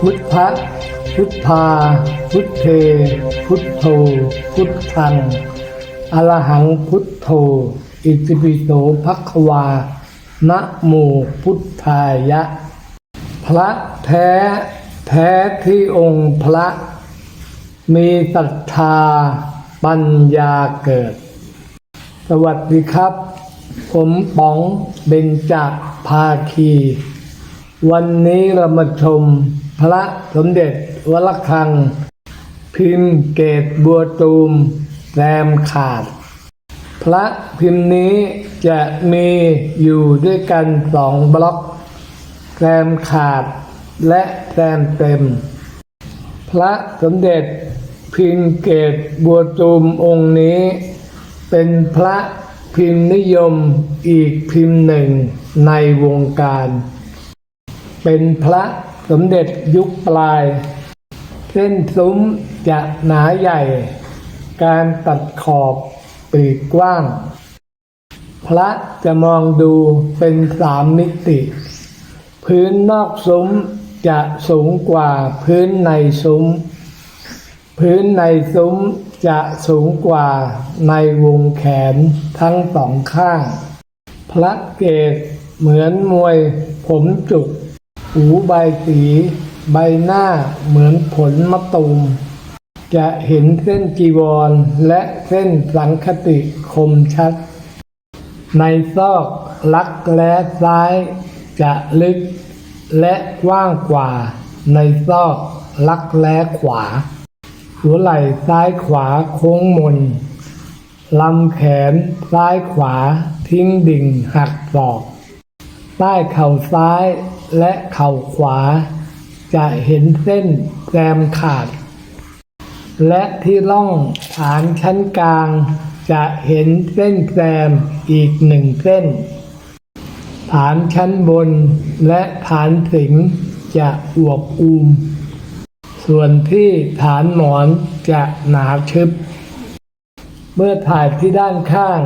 พุทธะพุทธา พุทเท พุทโธ พุทธังอรหังพุทโธ อิติปิโสภควา นะโมพุทธายะ พระแท้แท้ที่องค์พระ มีศรัทธาปัญญาเกิด สวัสดีครับ ผมป๋องเบญจภาคี วันนี้เรามาชม พระสมเด็จวรคัง พิมพ์เกตบัวตูมแรมขาด พระพิมพ์นี้จะมีอยู่ด้วยกันสองบล็อกแรมขาดและแรมเต็ม พระสมเด็จพิมพ์เกตบัวตูมองค์นี้ เป็นพระพิมพ์นิยมอีกพิมพ์หนึ่งในวงการ เป็นพระ สมเด็จยุคปลาย เส้นซุ้มจะหนาใหญ่ การตัดขอบปลีกกว้าง พระจะมองดูเป็นสามมิติ พื้นนอกซุ้มจะสูงกว่าพื้นในซุ้ม พื้นในซุ้มจะสูงกว่าในวงแขนทั้งสองข้าง พระเกศเหมือนมวยผมจุก หูใบสี ใบหน้าเหมือนผลมะตูม จะเห็นเส้นจีวรและเส้นสังคติคมชัด ในซอกลักแร้ซ้ายจะลึกและกว้างกว่า ในซอกลักแร้ขวา หัวไหล่ซ้ายขวาโค้งมนลำแขนซ้ายขวาทิ้งดิ่งหักศอก ใต้เข่าซ้ายและเข่าขวา จะเห็นเส้นแกมขาด และที่ล่องฐานชั้นกลาง จะเห็นเส้นแซมอีกหนึ่งเส้น ฐานชั้นบนและฐานสิงจะอวบอูมส่วนที่ฐานหมอนจะหนาชึบ เมื่อถ่ายที่ด้านข้าง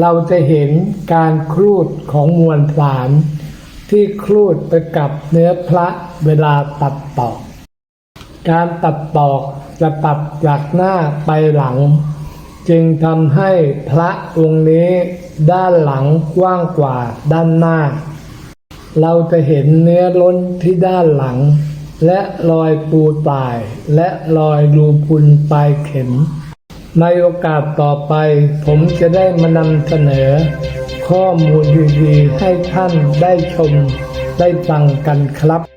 เราจะเห็นการครูดของมวลสาร ที่ครูดไปกับเนื้อพระเวลาตัดต่อการตัดตอกจะตัดจากหน้าไปหลัง จึงทำให้พระองค์นี้ด้านหลังกว้างกว่าด้านหน้า เราจะเห็นเนื้อล้นที่ด้านหลัง และรอยปูตาย และรอยรูพุนปลายเข็ม ในโอกาสต่อไปผมจะได้มานำเสนอ ข้อมูลดีๆให้ท่านได้ชมได้ฟังกันครับ